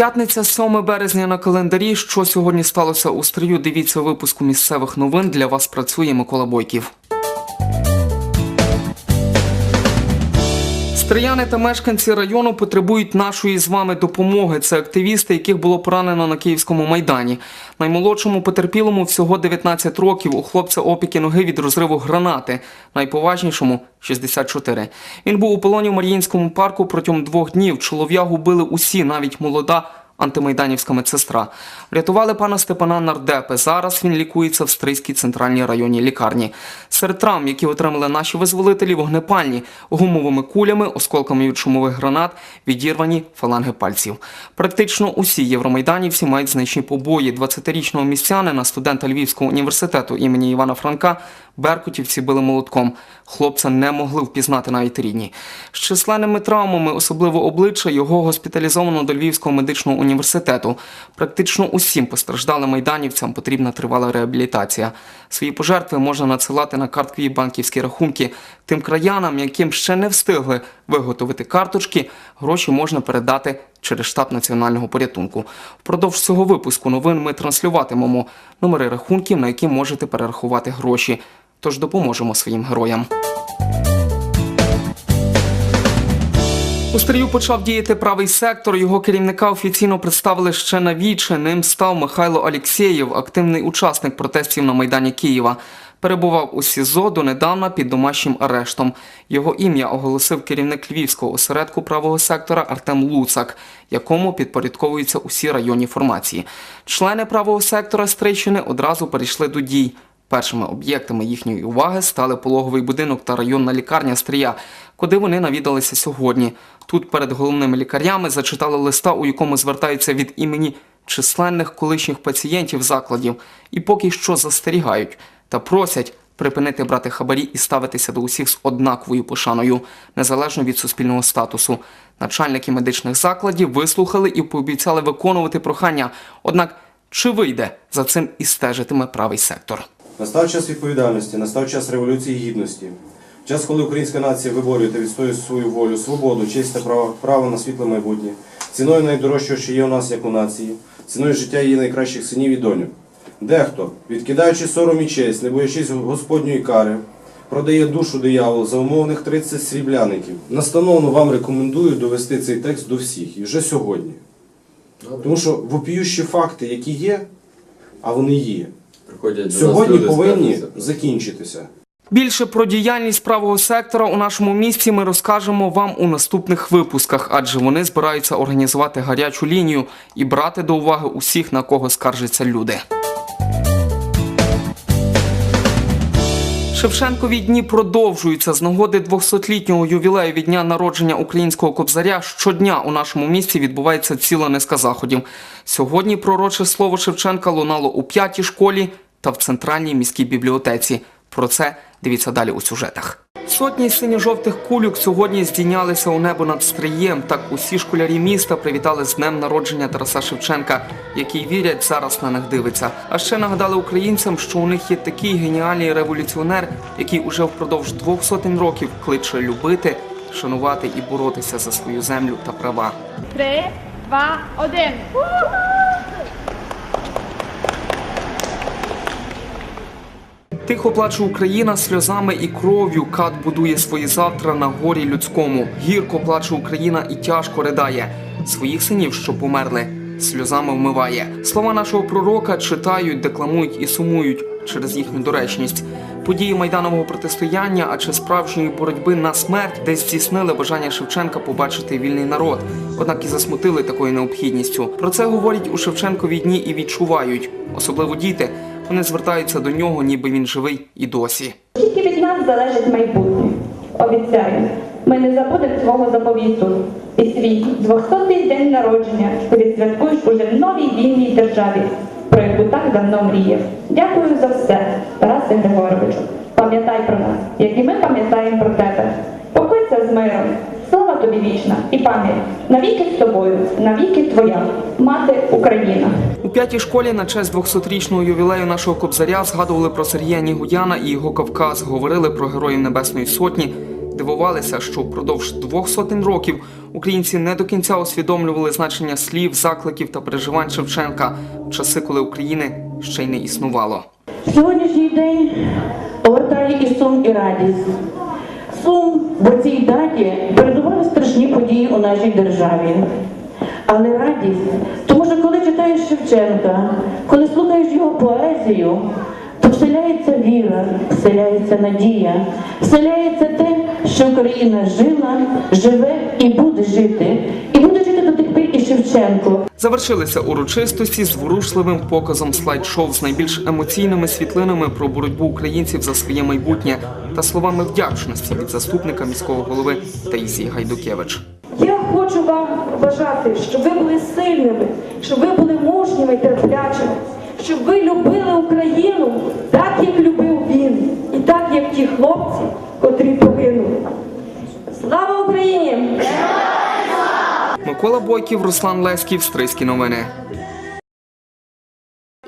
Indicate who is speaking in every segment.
Speaker 1: П'ятниця, 7 березня на календарі. Що сьогодні сталося у стрію? Дивіться випуску місцевих новин. Для вас працює Микола Бойків. Стрияни та мешканці району потребують нашої з вами допомоги. Це активісти, яких було поранено на Київському майдані. Наймолодшому потерпілому всього 19 років. У хлопця опіки ноги від розриву гранати. Найповажнішому 64. Він був у полоні в Мар'їнському парку протягом двох днів. Чолов'ягу били усі, навіть молода антимайданівська медсестра. Врятували пана Степана нардепи. Зараз він лікується в Стрийській центральній районній лікарні. Серед травм, які отримали наші визволителі, вогнепальні гумовими кулями, осколками від шумових гранат, відірвані фаланги пальців. Практично усі євромайданівці мають значні побої. 20-річного містянина, студента Львівського університету імені Івана Франка, беркутівці били молотком. Хлопця не могли впізнати навіть рідні. З численними травмами, особливо обличчя, його госпіталізовано до Львівського медичного університету. Практично усім постраждалим майданівцям потрібна тривала реабілітація. Свої пожертви можна надсилати на карткові банківські рахунки. Тим краянам, яким ще не встигли виготовити карточки, гроші можна передати через штаб національного порятунку. Впродовж цього випуску новин ми транслюватимемо номери рахунків, на які можете перерахувати гроші. Тож допоможемо своїм героям. У стрію почав діяти правий сектор. Його керівника офіційно представили ще на віче. Ним став Михайло Алєксєєв, активний учасник протестів на майдані Києва. Перебував у СІЗО донедавна під домашнім арештом. Його ім'я оголосив керівник львівського осередку правого сектора Артем Луцак, якому підпорядковуються усі районні формації. Члени правого сектора Стрийщини одразу перейшли до дій. Першими об'єктами їхньої уваги стали пологовий будинок та районна лікарня Стрия, куди вони навідалися сьогодні. Тут перед головними лікарями зачитали листа, у якому звертаються від імені численних колишніх пацієнтів закладів і поки що застерігають та просять припинити брати хабарі і ставитися до усіх з однаковою пошаною, незалежно від суспільного статусу. Начальники медичних закладів вислухали і пообіцяли виконувати прохання. Однак чи вийде за цим і стежитиме правий сектор?
Speaker 2: Настав час відповідальності, настав час революції гідності. Час, коли українська нація виборює та відстоює свою волю, свободу, честь та право, право на світле майбутнє, ціною найдорожчого, що є у нас як у нації, ціною життя її найкращих синів і доньок. Дехто, відкидаючи сором і честь, не боячись Господньої кари, продає душу дияволу за умовних 30 срібляників. Настановно вам рекомендую довести цей текст до всіх і вже сьогодні. Тому що вопіющі факти, які є, а вони є,
Speaker 3: Приходять до
Speaker 2: сьогодні
Speaker 3: нас люди
Speaker 2: повинні
Speaker 3: скаржаться.
Speaker 2: закінчитися.
Speaker 1: Більше про діяльність правого сектора у нашому місті ми розкажемо вам у наступних випусках, адже вони збираються організувати гарячу лінію і брати до уваги усіх, на кого скаржаться люди. Шевченкові дні продовжуються з нагоди 200-літнього ювілею від дня народження українського кобзаря. Щодня у нашому місті відбувається ціла низка заходів. Сьогодні пророче слово Шевченка лунало у п'ятій школі та в центральній міській бібліотеці. Про це дивіться далі у сюжетах. Сотні синьо-жовтих кульок сьогодні здійнялися у небо над Стрієм. Так усі школярі міста привітали з днем народження Тараса Шевченка, який вірять зараз на них дивиться. А ще нагадали українцям, що у них є такий геніальний революціонер, який уже впродовж двох сотень років кличе любити, шанувати і боротися за свою землю та права.
Speaker 4: Три, два, один.
Speaker 1: Тихо плаче Україна сльозами і кров'ю. Кат будує свої завтра на горі людському. Гірко плаче Україна і тяжко ридає. Своїх синів, що померли, сльозами вмиває. Слова нашого пророка читають, декламують і сумують через їхню доречність. Події майданового протистояння, а чи справжньої боротьби на смерть, десь здійснили бажання Шевченка побачити вільний народ, однак і засмутили такою необхідністю. Про це говорять у Шевченкові дні і відчувають, особливо діти. Вони звертаються до нього, ніби він живий і досі.
Speaker 5: Тільки від нас залежить майбутнє. Обіцяю, ми не забудемо свого заповіту. І свій 200-й день народження відсвяткуєш уже в новій вільній державі, про яку так давно мріяв. Дякую за все, Тарасе Григоровичу. Пам'ятай про нас, як і ми пам'ятаємо про тебе. Покойся з миром. Слава тобі вічна і пам'ять навіки з тобою, навіки твоя, мати Україна.
Speaker 1: У п'ятій школі на честь 200-річного ювілею нашого кобзаря згадували про Сергія Нігудяна і його Кавказ, говорили про героїв Небесної Сотні, дивувалися, що впродовж двох сотень років українці не до кінця усвідомлювали значення слів, закликів та переживань Шевченка в часи, коли України ще й не існувало.
Speaker 3: Сьогоднішній день повертає і сум, і радість. Сум, бо цій даті передували страшні події у нашій державі. Але радість, тому що коли читаєш Шевченка, коли слухаєш його поезію, то вселяється віра, вселяється надія, вселяється те, що Україна жила, живе і буде жити. І буде жити до тих пір і Шевченко.
Speaker 1: Завершилися урочистості з ворушливим показом слайд-шоу з найбільш емоційними світлинами про боротьбу українців за своє майбутнє та словами вдячності від заступника міського голови Таїсії Гайдукевич.
Speaker 6: Я хочу вам бажати, щоб ви були сильними, щоб ви були мужніми і терплячими, щоб ви любили Україну так, як любив він, і так, як ті хлопці, котрі погинули. Слава Україні!
Speaker 1: Микола Бойків, Руслан Леськів, Стрийські новини.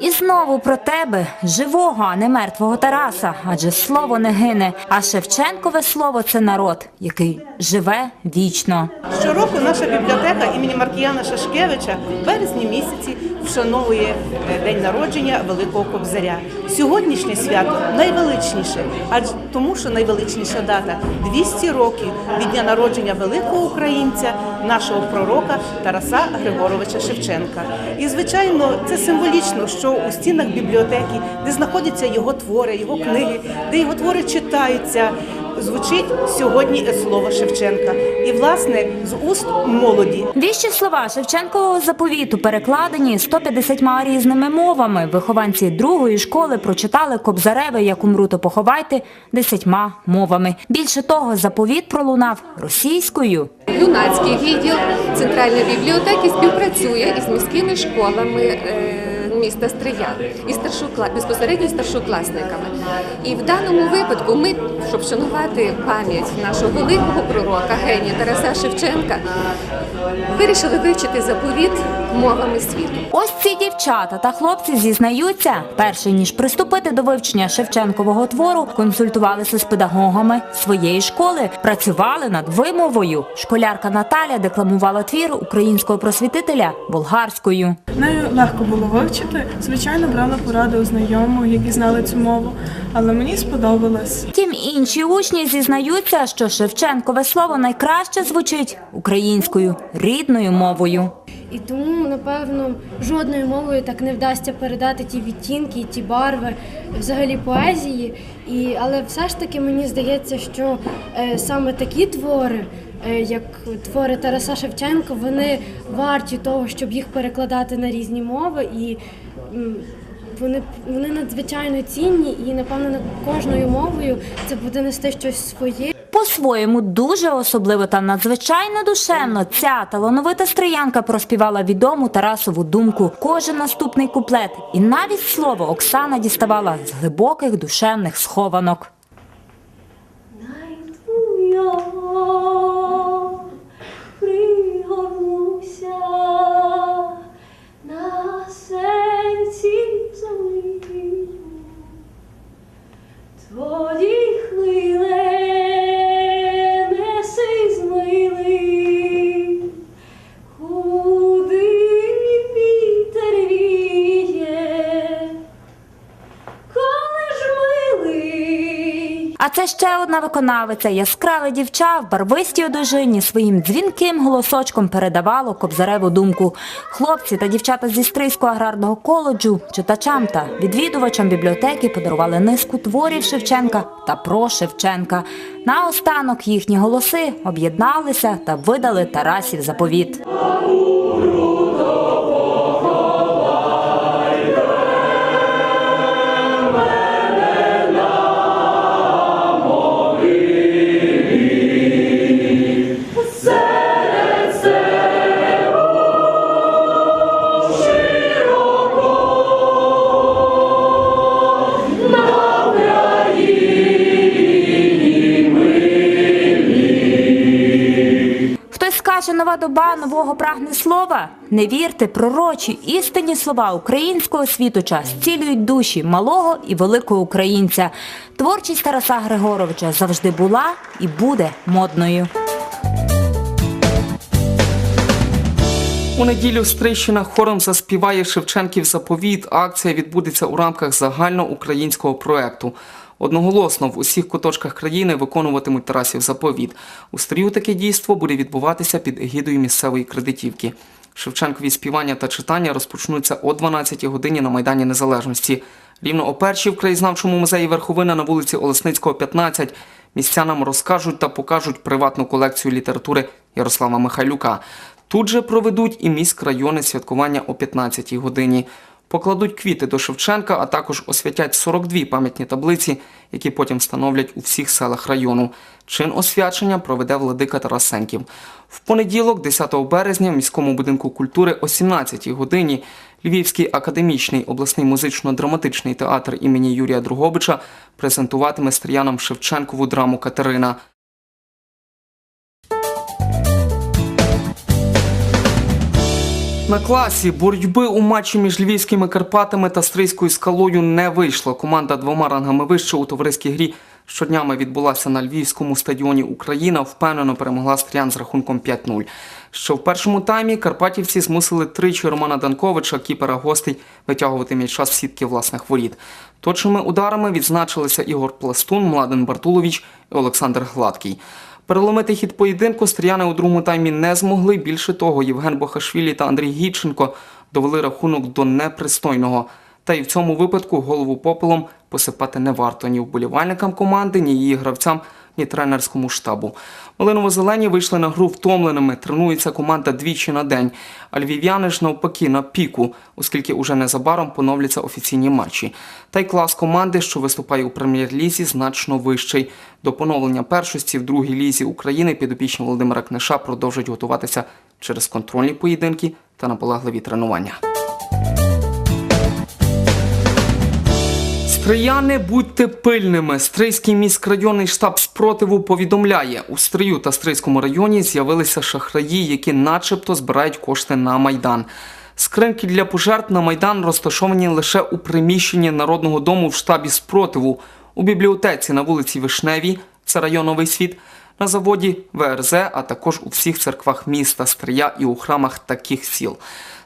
Speaker 7: І знову про тебе, живого, а не мертвого Тараса, адже слово не гине. А Шевченкове слово це народ, який живе вічно.
Speaker 8: Щороку наша бібліотека імені Маркіяна Шашкевича в березні місяці вшановує е, день народження Великого Кобзаря. Сьогоднішнє свято найвеличніше, адже тому, що найвеличніша дата 200 років від дня народження великого українця, нашого пророка Тараса Григоровича Шевченка. І звичайно, це символічно, що у стінах бібліотеки, де знаходяться його твори, його книги, де його твори читаються звучить сьогодні слово Шевченка. І, власне, з уст молоді
Speaker 7: Віщі слова Шевченкового заповіту перекладені 150 різними мовами. Вихованці другої школи прочитали Кобзареве, як умру, то поховайте десятьма мовами. Більше того, заповіт пролунав російською.
Speaker 9: Юнацький відділ центральної бібліотеки співпрацює із міськими школами е, міста Стрия і старшокла... безпосередньо старшокласниками. І в даному випадку ми, щоб вшанувати пам'ять нашого великого пророка генія Тараса Шевченка, вирішили вивчити заповіт мовами світу.
Speaker 7: Ось ці дівчата та хлопці зізнаються, перше ніж приступити до вивчення Шевченкового твору, консультувалися з педагогами своєї школи, працювали над вимовою. Школярка Наталя декламувала твір українського просвітителя болгарською.
Speaker 10: Нею легко було вивчити. Звичайно, брала поради у знайомих, які знали цю мову, але мені сподобалось.
Speaker 7: Втім, інші учні зізнаються, що Шевченкове слово найкраще звучить українською рідною мовою.
Speaker 11: І тому, напевно, жодною мовою так не вдасться передати ті відтінки, ті барви, взагалі поезії. І, але все ж таки мені здається, що е, саме такі твори, е, як твори Тараса Шевченка, вони варті того, щоб їх перекладати на різні мови. І вони, вони надзвичайно цінні, і напевно кожною мовою це буде нести щось своє.
Speaker 7: По-своєму дуже особливо та надзвичайно душевно ця талановита стриянка проспівала відому Тарасову думку. Кожен наступний куплет і навіть слово Оксана діставала з глибоких душевних схованок. Одна виконавиця, яскраве дівча в барвистій одежині своїм дзвінким голосочком передавало кобзареву думку. Хлопці та дівчата зі Стрийського аграрного коледжу, читачам та відвідувачам бібліотеки подарували низку творів Шевченка та про Шевченка. Наостанок їхні голоси об'єдналися та видали Тарасів заповіт. Доба нового прагне слова. Не вірте, пророчі, істинні слова українського світоча зцілюють душі малого і великого українця. Творчість Тараса Григоровича завжди була і буде модною.
Speaker 1: У неділю Стрийщина хором заспіває Шевченків заповіт. Акція відбудеться у рамках загальноукраїнського проекту. Одноголосно в усіх куточках країни виконуватимуть Тарасів заповіт. У стрію таке дійство буде відбуватися під егідою місцевої кредитівки. Шевченкові співання та читання розпочнуться о 12 годині на Майдані Незалежності. Рівно о першій в краєзнавчому музеї Верховина на вулиці Олесницького, 15 містянам розкажуть та покажуть приватну колекцію літератури Ярослава Михайлюка. Тут же проведуть і міськрайони святкування о 15-й годині. Покладуть квіти до Шевченка, а також освятять 42 пам'ятні таблиці, які потім встановлять у всіх селах району. Чин освячення проведе владика Тарас Сенків. В понеділок, 10 березня, в міському будинку культури о 17-й годині Львівський академічний обласний музично-драматичний театр імені Юрія Другобича презентуватиме стріянам Шевченкову драму Катерина. На класі боротьби у матчі між львівськими Карпатами та Стрийською скалою не вийшло. Команда двома рангами вище у товариській грі щоднями відбулася на львівському стадіоні Україна. Впевнено перемогла стріян з рахунком 5-0. Що в першому таймі карпатівці змусили тричі Романа Данковича, кіпера гостей, витягувати м'яча з сітки власних воріт. Точними ударами відзначилися Ігор Пластун, Младен Бартулович і Олександр Гладкий. Переломити хід поєдинку стріяни у другому таймі не змогли. Більше того, Євген Бохашвілі та Андрій Гіченко довели рахунок до непристойного. Та й в цьому випадку голову попелом посипати не варто ні вболівальникам команди, ні її гравцям, ні тренерському штабу. Малиново-зелені вийшли на гру втомленими. Тренується команда двічі на день. А львів'яни ж навпаки на піку, оскільки уже незабаром поновляться офіційні матчі. Та й клас команди, що виступає у прем'єр-лізі, значно вищий. До поновлення першості в другій лізі України підопічні Володимира Книша продовжують готуватися через контрольні поєдинки та наполегливі тренування. Стрияни, будьте пильними. Стрийський міськрайонний штаб спротиву повідомляє, у Стрию та Стрийському районі з'явилися шахраї, які начебто збирають кошти на Майдан. Скриньки для пожертв на Майдан розташовані лише у приміщенні Народного дому в штабі спротиву, у бібліотеці на вулиці Вишневій, це район Новий Світ, на заводі ВРЗ, а також у всіх церквах міста Стрия і у храмах таких сіл: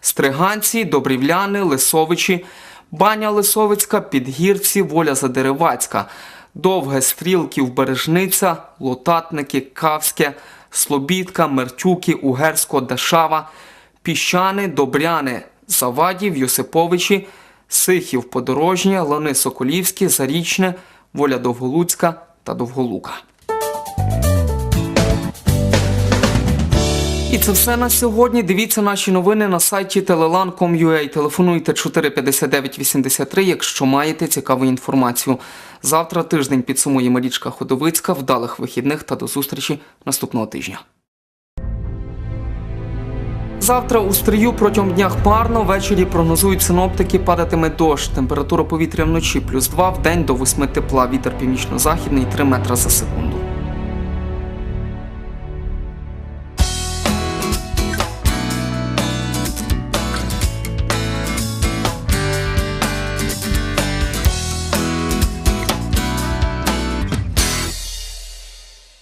Speaker 1: Стриганці, Добрівляни, Лисовичі, Баня Лисовицька, Підгірці, Воля Задеревацька, Довге Стрілків, Бережниця, Лотатники, Кавське, Слобідка, Мертюки, Угерсько, Дашава, Піщани, Добряни, Завадів, Йосиповичі, Сихів, Подорожнє, Лани Соколівські, Зарічне, Воля Довголуцька та Довголука. І це все на сьогодні. Дивіться наші новини на сайті telelan.com.ua. Телефонуйте 459 83, якщо маєте цікаву інформацію. Завтра тиждень підсумує Марічка Ходовицька. Вдалих вихідних та до зустрічі наступного тижня. Завтра у стрію протягом дня хмарно, ввечері прогнозують синоптики, падатиме дощ. Температура повітря вночі плюс 2, в день до 8 тепла. Вітер північно-західний 3 метра за секунду.